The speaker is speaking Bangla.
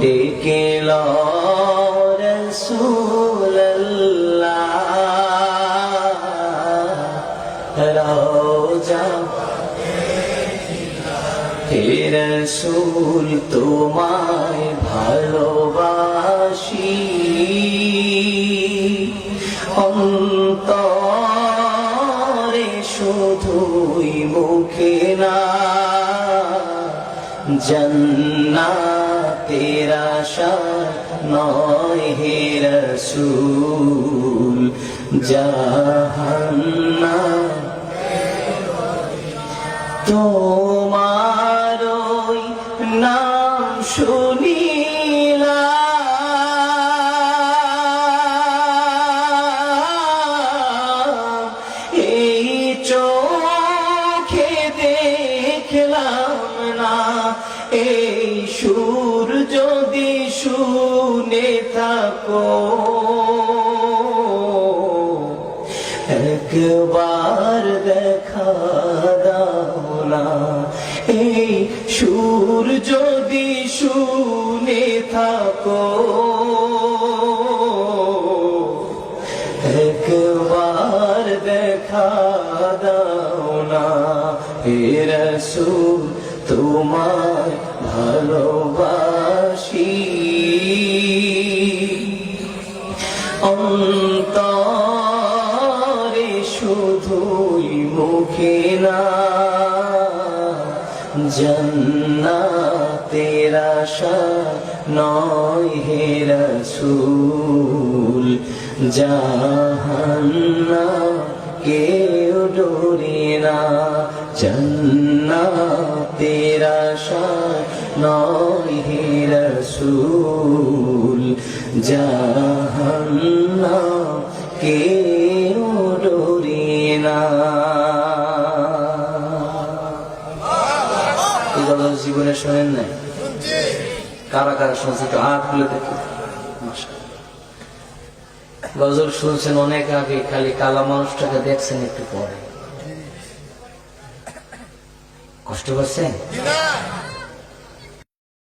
ডেকে রোজা হে রসুল তোমায় ভালোবাসি অন্তরে শুধুই মুখে না জন্নাতের তেরা নয় হে রসুল জাহান্না তোমার নাম শুনিলা এই সুর যদি শুনে থাকো। একবার দেখা দাও না। এই সুর যদি শুনে থাকো। একবার দেখা দাও না। হে রসুল তোমায় ভালোবাসি। অন্তরে শুধুই মুখে না, জন্নাতের আশা নয় হে রসুল। জাহান্না কেউ ডোরে না জন্নাতের আশা রসুল জাহান্না জীবনে শোনেন নাই? কারা কারা শুনছে তো হাত খুলে দেখি গজল শুনছেন অনেক আগে, খালি কালা মানুষটাকে দেখছেন একটু পরে। কষ্ট পাচ্ছেন